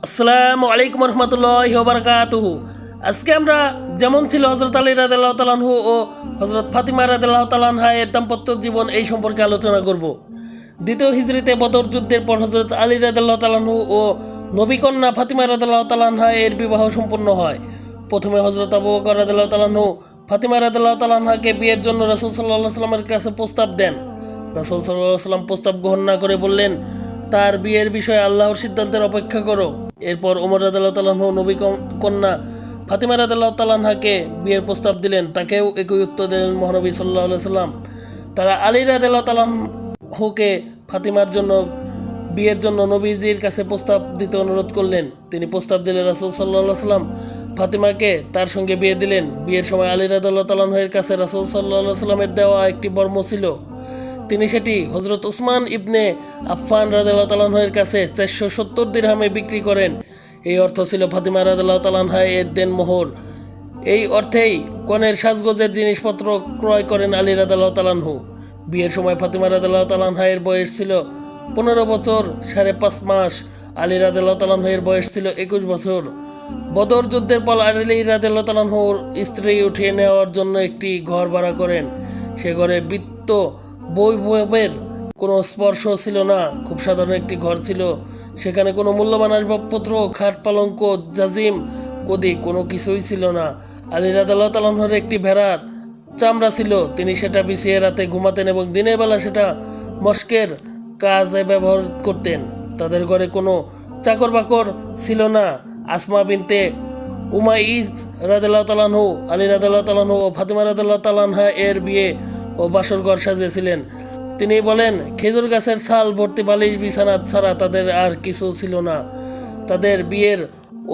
আসসালামু আলাইকুম রহমতুল্লাহ বারকাতুহু আজকে আমরা যেমন ছিল হজরত আলী রাদিল্লাহ তালানহু ও হজরত ফাতিমা রাদিল্লাহ তালানহা এর দাম্পত্য জীবন এই সম্পর্কে আলোচনা করব। দ্বিতীয় হিজরিতে বদর যুদ্ধের পর হজরত আলী রাদিল্লাহ তালানহু ও নবীকন্যা ফাতিমা রাদিল্লাহ তালানহা এর বিবাহ সম্পন্ন হয়। প্রথমে হজরত আবু বকর রাদিল্লাহ তালানহু ফাতিমা রাদিল্লাহ তালানহাকে বিয়ের জন্য রাসুল সাল্লাহ সাল্লামের কাছে প্রস্তাব দেন। রাসুল সাল্লাহ সাল্লাম প্রস্তাব গ্রহণ না করে বললেন, তার বিয়ের বিষয়ে আল্লাহর সিদ্ধান্তের অপেক্ষা করো। এরপর ওমর রাদাল্লাহ তালাহ নবী কন- কন্যা ফাতিমা রাদাল্লাহ তালাহাকে বিয়ের প্রস্তাব দিলেন। তাকেও একই উত্তর দিলেন মহানবী সাল্লাহ সাল্লাম তারা আলী রাদাল্লাহ তালাহুকে ফাতিমার জন্য, বিয়ের জন্য নবীজির কাছে প্রস্তাব দিতে অনুরোধ করলেন। তিনি প্রস্তাব দিলেন, রাসুল সাল্লাহ সাল্লাম ফাতিমাকে তার সঙ্গে বিয়ে দিলেন। বিয়ের সময় আলী রাদাল্লাহ তালাহের কাছে রাসুল সাল্লাহ সাল্লামের দেওয়া একটি বর্ম ছিল। তিনি সেটি হজরত উসমান ইবনে আফফান রাদিল্লাহ তালাহের কাছে চারশো সত্তর দিরহামে বিক্রি করেন। এই অর্থ ছিল ফাতিমা রাদিল্লাহ তালাহা এর দেন মোহর এই অর্থেই কনের সাজগোজের জিনিসপত্র ক্রয় করেন আলী রাদাল্লাহ তালানহু বিয়ের সময় ফাতিমা রাদাল্লাহ তালাহা এর বয়স ছিল পনেরো বছর, সাড়ে পাঁচ মাস। আলী রাদাল্লাহ তালাহু এর বয়স ছিল একুশ বছর। বদর যুদ্ধের পর আলী রাদাল্লাহ তালাহুর স্ত্রী উঠিয়ে নেওয়ার জন্য একটি ঘর ভাড়া করেন। সে ঘরে বৃত্ত বৈভবের কোনো স্পর্শ ছিল না। খুব সাধারণ একটি ঘর ছিল। সেখানে কোনো মূল্যবান আসবাবপত্র, খাট পালঙ্ক, জাজিম, কদি কোনো কিছুই ছিল না। আলী রাদাল্লাহ একটি ভেড়ার চামড়া ছিল। তিনি সেটা বিছিয়ে রাতে ঘুমাতেন এবং দিনের বেলা সেটা মস্কের কাজে ব্যবহার করতেন। তাদের ঘরে কোনো চাকর বাকর ছিল না। আসমা বিনতে উমাইজ রাদাল্লাহ তালানহু আলী রাদাল্লাহ তালানহু ও ফাতিমা রাদাল্লাহ তালানহা এর বিয়ে ও বাসর ঘর সাজিয়েছিলেন। তিনি বলেন, খেজুর গাছের ছাল, ভর্তি বালিশ, বিছানা ছাড়া তাদের আর কিছু ছিল না। তাদের বিয়ের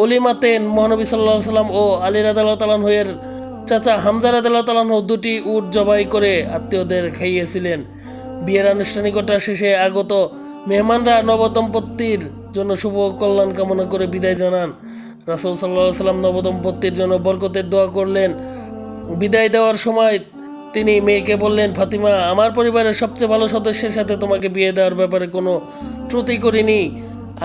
অলিমাতে মহানবী সাল্লাহ সাল্লাম ও আলী এর চাচা হামজা রাদাল্লাহ তালানহু দুটি উট জবাই করে আত্মীয়দের খাইয়েছিলেন। বিয়ের আনুষ্ঠানিকতা শেষে আগত মেহমানরা নবদম্পতির জন্য শুভ কল্যাণ কামনা করে বিদায় জানান। রাসুল সাল্লাহ সাল্লাম নবদম্পতির জন্য বরকতের দোয়া করলেন। বিদায় দেওয়ার সময় তিনি মেয়েকে বললেন, ফাতিমা, আমার পরিবারের সবচেয়ে ভালো সদস্যের সাথে তোমাকে বিয়ে দেওয়ার ব্যাপারে কোনো ত্রুটি করিনি।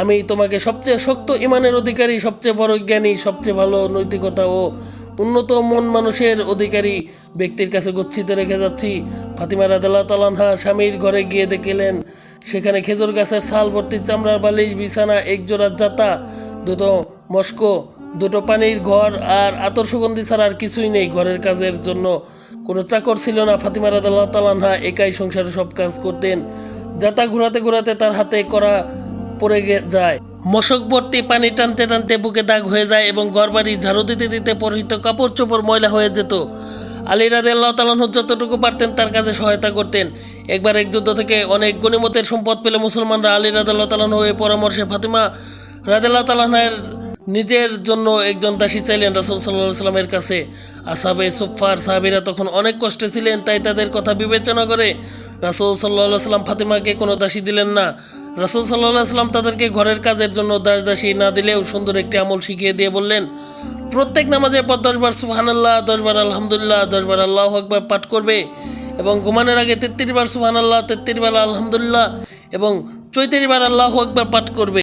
আমি তোমাকে সবচেয়ে শক্ত ইমানের অধিকারী, সবচেয়ে বড় জ্ঞানী, সবচেয়ে ভালো নৈতিকতা ও উন্নত মন মানুষের অধিকারী ব্যক্তির কাছে গচ্ছিত রেখে যাচ্ছি। ফাতিমা রাদাল্লাহ তালানহা স্বামীর ঘরে গিয়ে দেখলেন, সেখানে খেজুর গাছের ছাল, ভর্তি চামড়ার বালিশ, বিছানা, একজোড়া জাতা, দুটো মস্কো, দুটো পানির ঘর আর আতর সুগন্ধি ছাড়া আর কিছুই নেই। ঘরের কাজের জন্য কোনো চাকর ছিল না, ফাতিমা রাদাল্লাহ তালানহা একাই সংসারে সব কাজ করতেন যাতা ঘোরাতে ঘোরাতে তার হাতে করা পড়ে যায়। মশক ভর্তি, পানি টানতে টানতে বুকে দাগ হয়ে যায় এবং ঘরবাড়ি ঝাড়ু দিতে দিতে পরিহিত কাপড় চোপড় ময়লা হয়ে যেত। আলী রাদে তালাহ যতটুকু পারতেন তার কাজে সহায়তা করতেন। একবার এক যুদ্ধ থেকে অনেক গণিমতের সম্পদ পেলে মুসলমানরা আলী রাদ তালাহ এই পরামর্শে ফাতিমা রাদেল্লাহ তালাহের নিজের জন্য একজন দাসী চাইলেন রাসুল সাল্লাহ সাল্লামের কাছে। আসাবে সুফার সাহাবিরা তখন অনেক কষ্টে ছিলেন, তাই তাদের কথা বিবেচনা করে রাসুল সাল্লাহ সাল্লাম ফাতিমাকে কোনো দাসী দিলেন না। রাসুল সাল্লাহ সাল্লাম তাদেরকে ঘরের কাজের জন্য দাস দাসী না দিলেও সুন্দর একটি আমল শিখিয়ে দিয়ে বললেন, প্রত্যেক নামাজের পর দশবার সুবহানাল্লাহ দশবার আলহামদুলিল্লাহ দশবার আল্লাহ আকবার পাঠ করবে এবং ঘুমানোর আগে তেত্রিশ বার সুবহানাল্লাহ, তেত্রিশ বার আলহামদুলিল্লাহ এবং চৈত্রিশ বার আল্লাহ আকবার পাঠ করবে।